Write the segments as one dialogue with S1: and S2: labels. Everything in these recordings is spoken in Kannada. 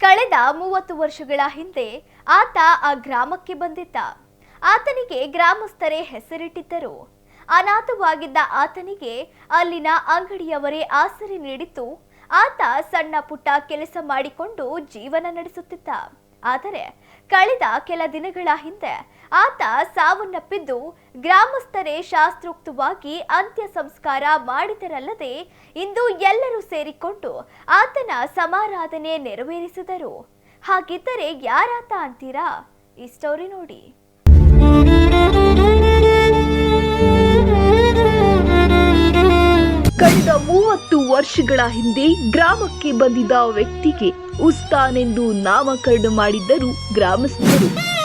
S1: ಕಳೆದ ಮೂವತ್ತು ವರ್ಷಗಳ ಹಿಂದೆ ಆತ ಆ ಗ್ರಾಮಕ್ಕೆ ಬಂದಿದ್ದ. ಆತನಿಗೆ ಗ್ರಾಮಸ್ಥರೇ ಹೆಸರಿಟ್ಟಿದ್ದರು. ಅನಾಥವಾಗಿದ್ದ ಆತನಿಗೆ ಅಲ್ಲಿನ ಅಂಗಡಿಯವರೇ ಆಸರೆ ನೀಡಿತು ಆತ ಸಣ್ಣ ಪುಟ್ಟ ಕೆಲಸ ಮಾಡಿಕೊಂಡು ಜೀವನ ನಡೆಸುತ್ತಿದ್ದ. ಆದರೆ, ಕಳೆದ ಕೆಲ ದಿನಗಳ ಹಿಂದೆ ಆತ ಸಾವನ್ನಪ್ಪಿದ್ದು ಗ್ರಾಮಸ್ಥರೇ ಶಾಸ್ತ್ರೋಕ್ತವಾಗಿ ಅಂತ್ಯ ಸಂಸ್ಕಾರ ಮಾಡಿದರಲ್ಲದೆ ಇಂದು ಎಲ್ಲರೂ ಸೇರಿಕೊಂಡು ಆತನ ಸಮಾರಾಧನೆ ನೆರವೇರಿಸಿದರು. ಹಾಗಿದ್ದರೆ ಯಾರಾತ ಅಂತೀರಾ? ಈ ಸ್ಟೋರಿ ನೋಡಿ.
S2: ಕಳೆದ ಮೂವತ್ತು ವರ್ಷಗಳ ಹಿಂದೆ ಗ್ರಾಮಕ್ಕೆ ಬಂದಿದ್ದ ವ್ಯಕ್ತಿಗೆ ಉಸ್ತಾನ್ ಎಂದು ನಾಮಕರಣ ಮಾಡಿದ್ದರು ಗ್ರಾಮಸ್ಥರು.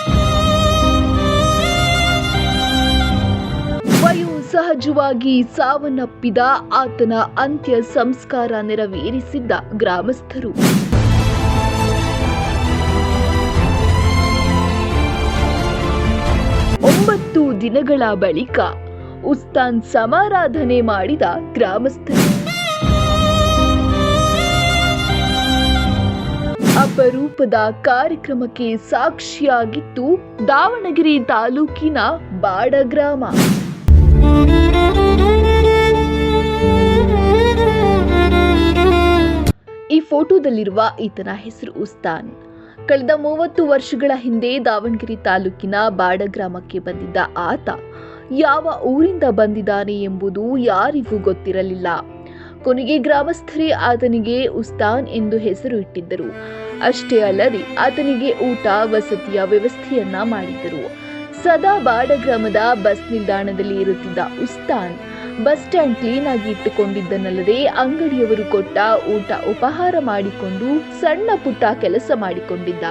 S2: ಸಹಜವಾಗಿ ಸಾವನ್ನಪ್ಪಿದ ಆತನ ಅಂತ್ಯ ಸಂಸ್ಕಾರ ನೆರವೇರಿಸಿದ್ದ ಗ್ರಾಮಸ್ಥರು. ಒಂಬತ್ತು ದಿನಗಳ ಬಳಿಕ ಉಸ್ತಾನ್ ಸಮಾರಾಧನೆ ಮಾಡಿದ ಗ್ರಾಮಸ್ಥರು. ಅಪರೂಪದ ಕಾರ್ಯಕ್ರಮಕ್ಕೆ ಸಾಕ್ಷಿಯಾಗಿತ್ತು ದಾವಣಗೆರೆ ತಾಲೂಕಿನ ಬಾಡ ಗ್ರಾಮ ಈ ಫೋಟೋದಲ್ಲಿರುವ ಈತನ ಹೆಸರು ಉಸ್ತಾನ್. ಕಳೆದ ಮೂವತ್ತು ವರ್ಷಗಳ ಹಿಂದೆ ದಾವಣಗೆರೆ ತಾಲೂಕಿನ ಬಾಡ ಗ್ರಾಮಕ್ಕೆ ಬಂದಿದ್ದ ಆತ ಯಾವ ಊರಿಂದ ಬಂದಿದ್ದಾನೆ ಎಂಬುದು ಯಾರಿಗೂ ಗೊತ್ತಿರಲಿಲ್ಲ. ಕೊನೆಗೆ ಗ್ರಾಮಸ್ಥರೇ ಆತನಿಗೆ ಉಸ್ತಾನ್ ಎಂದು ಹೆಸರು ಇಟ್ಟಿದ್ದರು. ಅಷ್ಟೇ ಅಲ್ಲದೆ ಆತನಿಗೆ ಊಟ, ವಸತಿಯ ವ್ಯವಸ್ಥೆಯನ್ನ ಮಾಡಿದ್ದರು. ಸದಾ ಬಾಡ ಗ್ರಾಮದ ಬಸ್ ನಿಲ್ದಾಣದಲ್ಲಿ ಇರುತ್ತಿದ್ದ ಉಸ್ತಾನ್. ಬಸ್ ಸ್ಟ್ಯಾಂಡ್ ಕ್ಲೀನ್ ಆಗಿ ಇಟ್ಟುಕೊಂಡಿದ್ದನಲ್ಲದೆ ಅಂಗಡಿಯವರು ಕೊಟ್ಟ ಊಟ ಉಪಹಾರ ಮಾಡಿಕೊಂಡು ಸಣ್ಣ ಪುಟ್ಟ ಕೆಲಸ ಮಾಡಿಕೊಂಡಿದ್ದ.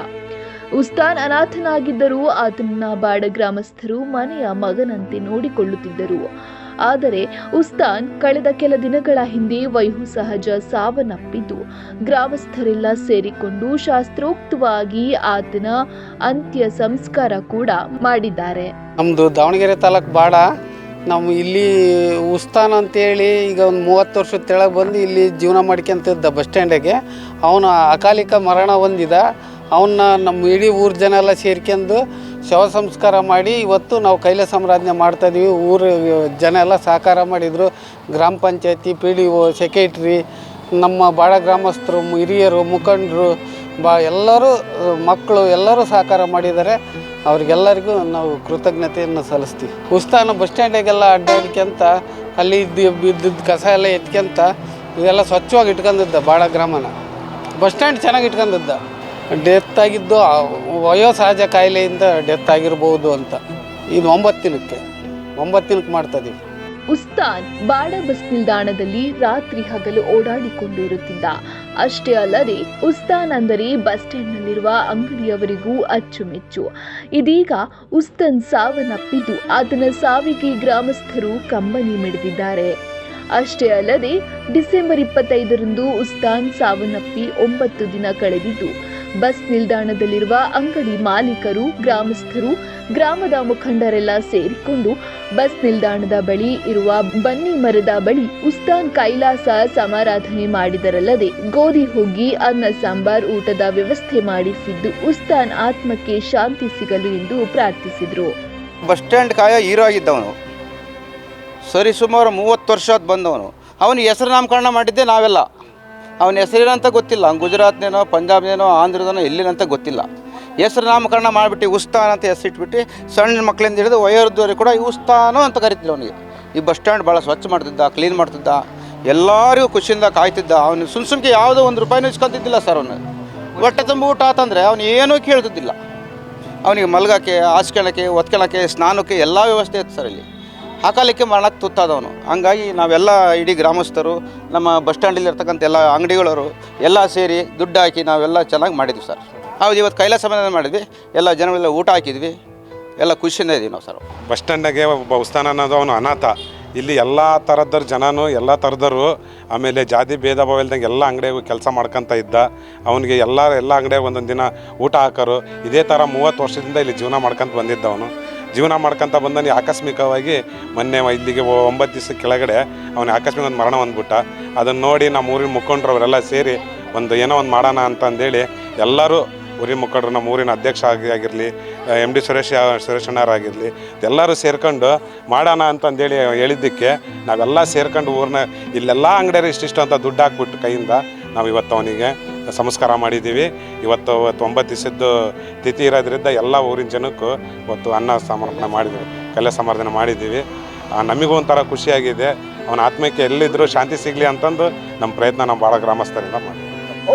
S2: ಉಸ್ತಾನ್ ಅನಾಥನಾಗಿದ್ದರೂ ಆತನ ಬಾಡ ಗ್ರಾಮಸ್ಥರು ಮನೆಯ ಮಗನಂತೆ ನೋಡಿಕೊಳ್ಳುತ್ತಿದ್ದರು. ಆದರೆ ಉಸ್ತಾನ್ ಕಳೆದ ಕೆಲ ದಿನಗಳ ಹಿಂದೆ ವೈಹು ಸಹಜ ಸಾವನ್ನಪ್ಪಿದ್ದು ಗ್ರಾಮಸ್ಥರೆಲ್ಲ ಸೇರಿಕೊಂಡು ಶಾಸ್ತ್ರೋಕ್ತವಾಗಿ ಆತನ ಅಂತ್ಯ ಸಂಸ್ಕಾರ ಕೂಡ ಮಾಡಿದ್ದಾರೆ.
S3: ನಮ್ಮದು ದಾವಣಗೆರೆ ತಾಲೂಕು ಬಾಡ ನಾವು ಇಲ್ಲಿ ಉಸ್ತಾನ್ ಅಂತೇಳಿ ಈಗ ಒಂದು ಮೂವತ್ತು ವರ್ಷದ ತೆಳಗೆ ಬಂದು ಇಲ್ಲಿ ಜೀವನ ಮಾಡ್ಕೊಂತಿದ್ದ ಬಸ್ ಸ್ಟ್ಯಾಂಡಿಗೆ. ಅವನು ಅಕಾಲಿಕ ಮರಣ ಹೊಂದಿದ. ಅವನ್ನ ನಮ್ಮ ಇಡೀ ಊರ ಜನ ಎಲ್ಲ ಸೇರ್ಕೊಂಡು ಶವ ಸಂಸ್ಕಾರ ಮಾಡಿ ಇವತ್ತು ನಾವು ಕೈಲ ಸಂರಾಧನೆ ಮಾಡ್ತಾಯಿದ್ವಿ ಊರ ಜನ ಎಲ್ಲ ಸಹಕಾರ ಮಾಡಿದರು. ಗ್ರಾಮ ಪಂಚಾಯತಿ, ಪಿ ಡಿ ಒ, ಸೆಕ್ರೆಟ್ರಿ, ನಮ್ಮ ಬಾಳ ಗ್ರಾಮಸ್ಥರು, ಹಿರಿಯರು, ಮುಖಂಡರು, ಬಾ ಎಲ್ಲರೂ, ಮಕ್ಕಳು ಎಲ್ಲರೂ ಸಹಕಾರ ಮಾಡಿದ್ದಾರೆ. ಅವ್ರಿಗೆಲ್ಲರಿಗೂ ನಾವು ಕೃತಜ್ಞತೆಯನ್ನು ಸಲ್ಲಿಸ್ತೀವಿ. ಉಸ್ತಾನ ಬಸ್ ಸ್ಟ್ಯಾಂಡಿಗೆಲ್ಲ ಅಡ್ಡಾಡ್ಕೊಂತ ಅಲ್ಲಿ ಇದ್ದು ಬಿದ್ದಿದ್ದ ಕಸ ಎಲ್ಲ ಎತ್ಕೊಂತ ಇದೆಲ್ಲ ಸ್ವಚ್ಛವಾಗಿ ಇಟ್ಕೊಂಡಿದ್ದ ಬಾಡ ಗ್ರಾಮನ. ಬಸ್ ಸ್ಟ್ಯಾಂಡ್ ಚೆನ್ನಾಗಿ ಇಟ್ಕೊಂಡಿದ್ದ. ಡೆತ್ ಆಗಿದ್ದು ವಯೋಸಹಜ ಕಾಯಿಲೆಯಿಂದ ಡೆತ್ ಆಗಿರ್ಬೋದು ಅಂತ. ಇದು ಒಂಬತ್ತು ದಿನಕ್ಕೆ ಒಂಬತ್ತು ದಿನಕ್ಕೆ ಮಾಡ್ತದೆ
S2: ಉಸ್ತಾನ್ ಬಾಡ ಬಸ್ ನಿಲ್ದಾಣದಲ್ಲಿ ರಾತ್ರಿ ಹಗಲು ಓಡಾಡಿಕೊಂಡು ಇರುತ್ತಿದ್ದ ಅಷ್ಟೇ ಅಲ್ಲದೆ, ಉಸ್ತಾನ್ ಅಂದರೆ ಬಸ್ ಸ್ಟ್ಯಾಂಡ್ನಲ್ಲಿರುವ ಅಂಗಡಿಯವರಿಗೂ ಅಚ್ಚುಮೆಚ್ಚು. ಇದೀಗ ಉಸ್ತಾನ್ ಸಾವನ್ನಪ್ಪಿದ್ದು, ಆತನ ಸಾವಿಗೆ ಗ್ರಾಮಸ್ಥರು ಕಂಬನಿ ಮಿಡಿದಿದ್ದಾರೆ. ಅಷ್ಟೇ ಅಲ್ಲದೆ, ಡಿಸೆಂಬರ್ ಇಪ್ಪತ್ತೈದರಂದು ಉಸ್ತಾನ್ ಸಾವನ್ನಪ್ಪಿ ಒಂಬತ್ತು ದಿನ ಕಳೆದಿದ್ದು ಬಸ್ ನಿಲ್ದಾಣದಲ್ಲಿರುವ ಅಂಗಡಿ ಮಾಲೀಕರು, ಗ್ರಾಮಸ್ಥರು, ಗ್ರಾಮದ ಮುಖಂಡರೆಲ್ಲ ಸೇರಿಕೊಂಡು ಬಸ್ ನಿಲ್ದಾಣದ ಬಳಿ ಇರುವ ಬನ್ನಿ ಮರದ ಬಳಿ ಉಸ್ತಾನ್ ಕೈಲಾಸ ಸಮಾರಾಧನೆ ಮಾಡಿದರಲ್ಲದೆ ಗೋಧಿ ಹೋಗಿ ಅನ್ನ ಸಾಂಬಾರ್ ಊಟದ ವ್ಯವಸ್ಥೆ ಮಾಡಿಸಿದ್ದು ಉಸ್ತಾನ್ ಆತ್ಮಕ್ಕೆ ಶಾಂತಿ ಸಿಗಲು ಎಂದು ಪ್ರಾರ್ಥಿಸಿದ್ರು.
S4: ಬಸ್ ಸ್ಟ್ಯಾಂಡ್ ಕಾಯ ಹೀರೋ ಆಗಿದ್ದವನು. ಸರಿ, ಸುಮಾರು ಮೂವತ್ತು ವರ್ಷ ಬಂದವನು. ಅವನು ಹೆಸರು ನಾಮಕರಣ ಮಾಡಿದ್ದೆ ನಾವೆಲ್ಲ. ಅವನ ಹೆಸರೇನಂತ ಗೊತ್ತಿಲ್ಲ. ಗುಜರಾತ್ನೇನೋ, ಪಂಜಾಬ್ನೇನೋ, ಆಂಧ್ರದನೋ ಎಲ್ಲಿನಂತ ಗೊತ್ತಿಲ್ಲ. ಹೆಸರು ನಾಮಕರಣ ಮಾಡಿಬಿಟ್ಟು ಉಸ್ತಾನ್ ಅಂತ ಹೆಸರಿಟ್ಬಿಟ್ಟು ಸಣ್ಣ ಮಕ್ಕಳಿಂದ ಹಿಡಿದು ವಯೋವೃದ್ಧರಿಗೆ ಕೂಡ ಈ ಉಸ್ತಾನೋ ಅಂತ ಕರಿತಿದ್ರು ಅವನಿಗೆ. ಈ ಬಸ್ ಸ್ಟ್ಯಾಂಡ್ ಭಾಳ ಸ್ವಚ್ಛ ಮಾಡ್ತಿದ್ದ, ಕ್ಲೀನ್ ಮಾಡ್ತಿದ್ದ, ಎಲ್ಲರಿಗೂ ಖುಷಿಯಿಂದ ಕಾಯ್ತಿದ್ದ. ಅವನು ಸುಮ್ ಸುಮ್ಕೆ ಯಾವುದೋ ಒಂದು ರೂಪಾಯಿನೂ ಇಸ್ಕೊಂತಿದ್ದಿಲ್ಲ ಸರ್ ಅವನು. ಹೊಟ್ಟೆ ತುಂಬ ಊಟ ಆತಂದರೆ ಅವನು ಏನೂ ಕೇಳ್ತಿದ್ದಿಲ್ಲ. ಅವನಿಗೆ ಮಲಗಕ್ಕೆ ಹಾಸ್ಕೊಳ್ಳೋಕ್ಕೆ ಒತ್ಕೊಳ್ಳೋಕ್ಕೆ ಸ್ನಾನಕ್ಕೆ ಎಲ್ಲ ವ್ಯವಸ್ಥೆ ಇತ್ತು ಸರ್ ಇಲ್ಲಿ ಹಾಕಲಿಕ್ಕೆ ಮರಣಕ್ಕೆ ತುತ್ತಾದವನು. ಹಂಗಾಗಿ ನಾವೆಲ್ಲ ಇಡೀ ಗ್ರಾಮಸ್ಥರು, ನಮ್ಮ ಬಸ್ ಸ್ಟ್ಯಾಂಡಲ್ಲಿ ಇರ್ತಕ್ಕಂಥ ಎಲ್ಲ ಅಂಗಡಿಗಳವರು, ಎಲ್ಲ ಸೇರಿ ದುಡ್ಡು ಹಾಕಿ ನಾವೆಲ್ಲ ಚೆನ್ನಾಗಿ ಮಾಡಿದ್ವಿ ಸರ್. ಹೌದು, ಇವತ್ತು ಕೈಲಾಸ ಸಮಾಧಾನ ಮಾಡಿದ್ವಿ. ಎಲ್ಲ ಜನಗಳೆಲ್ಲ ಊಟ ಹಾಕಿದ್ವಿ. ಎಲ್ಲ ಖುಷಿಯಿಂದ ಇದ್ದೀವಿ ನಾವು ಸರ್.
S5: ಬಸ್ ಸ್ಟ್ಯಾಂಡಾಗೆ ಒಬ್ಬ ಉಸ್ತಾನ ಅನ್ನೋದು ಅವನು ಅನಾಥ. ಇಲ್ಲಿ ಎಲ್ಲ ಥರದ್ದರ ಜನನು, ಎಲ್ಲ ಥರದವರು ಆಮೇಲೆ ಜಾತಿ ಭೇದ ಭಾವ ಇಲ್ದಂಗೆ ಎಲ್ಲ ಅಂಗಡಿಯಾಗೂ ಕೆಲಸ ಮಾಡ್ಕೊತ ಇದ್ದ. ಅವನಿಗೆ ಎಲ್ಲ ಎಲ್ಲ ಅಂಗಡಿಯಾಗ ಒಂದೊಂದು ದಿನ ಊಟ ಹಾಕೋರು. ಇದೇ ಥರ ಮೂವತ್ತು ವರ್ಷದಿಂದ ಇಲ್ಲಿ ಜೀವನ ಮಾಡ್ಕೊಂತ ಬಂದಿದ್ದ ಅವನು. ಜೀವನ ಮಾಡ್ಕೊಂತ ಬಂದನಿ ಆಕಸ್ಮಿಕವಾಗಿ ಮೊನ್ನೆ ಇಲ್ಲಿಗೆ ಒಂಬತ್ತು ದಿವಸ ಕೆಳಗಡೆ ಅವನಿಗೆ ಆಕಸ್ಮಿಕ ಒಂದು ಮರಣ ಬಂದ್ಬಿಟ್ಟ. ಅದನ್ನು ನೋಡಿ ನಮ್ಮ ಊರಿನ ಮುಖಂಡರು ಅವರೆಲ್ಲ ಸೇರಿ ಒಂದು ಏನೋ ಒಂದು ಮಾಡೋಣ ಅಂತಂದೇಳಿ ಎಲ್ಲರೂ ಊರಿನ ಮುಖಂಡರು ನಮ್ಮ ಊರಿನ ಅಧ್ಯಕ್ಷ ಆಗಿ ಆಗಿರಲಿ ಎಂ ಡಿ ಸುರೇಶ್ ಸುರೇಶಣ್ಣರಾಗಿರಲಿ ಎಲ್ಲರೂ ಸೇರ್ಕೊಂಡು ಮಾಡೋಣ ಅಂತಂದೇಳಿ ಹೇಳಿದ್ದಕ್ಕೆ ನಾವೆಲ್ಲ ಸೇರ್ಕೊಂಡು ಊರನ್ನ ಇಲ್ಲೆಲ್ಲ ಅಂಗಡಿಯರು ಇಷ್ಟಿಷ್ಟು ಅಂತ ದುಡ್ಡು ಹಾಕ್ಬಿಟ್ಟು ಕೈಯಿಂದ ನಾವು ಇವತ್ತು ಅವನಿಗೆ ಸಂಸ್ಕಾರ ಮಾಡಿದ್ದೀವಿ. ಇವತ್ತು ತೊಂಬತ್ತು ದಿವಸದ್ದು ತಿಥಿ ಇರೋದ್ರಿಂದ ಎಲ್ಲ ಊರಿನ ಜನಕ್ಕೂ ಇವತ್ತು ಅನ್ನ ಸಮರ್ಪಣೆ ಮಾಡಿದ್ದೀವಿ. ಕಲೆ ಸಮರ್ಧನೆ ಮಾಡಿದ್ದೀವಿ. ನಮಗೂ ಒಂಥರ ಖುಷಿಯಾಗಿದೆ. ಅವನ ಆತ್ಮಕ್ಕೆ ಎಲ್ಲಿದ್ದರೂ ಶಾಂತಿ ಸಿಗಲಿ ಅಂತಂದು ನಮ್ಮ ಪ್ರಯತ್ನ ನಮ್ಮ ಭಾಳ ಗ್ರಾಮಸ್ಥರಿಂದ ಮಾಡಿ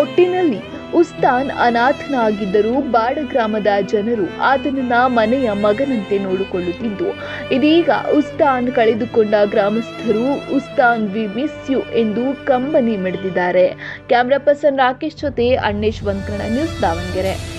S2: ಒಟ್ಟಿನಲ್ಲಿ ಉಸ್ತಾನ್ ಅನಾಥನಾಗಿದ್ದರೂ ಬಾಡ ಗ್ರಾಮದ ಜನರು ಆತನನ್ನ ಮನೆಯ ಮಗನಂತೆ ನೋಡಿಕೊಳ್ಳುತ್ತಿದ್ದು, ಇದೀಗ ಉಸ್ತಾನ್ ಕಳೆದುಕೊಂಡ ಗ್ರಾಮಸ್ಥರು ಉಸ್ತಾನ್ ವಿ ಮಿಸ್ ಯು ಎಂದು ಕಂಬನಿ ಮಿಡಿದಿದ್ದಾರೆ. ಕ್ಯಾಮ್ರಾ ಪರ್ಸನ್ ರಾಕೇಶ್ ಜೊತೆ ಅಣ್ಣೇಶ್ ವಂಕಣ ನ್ಯೂಸ್ ದಾವಣಗೆರೆ.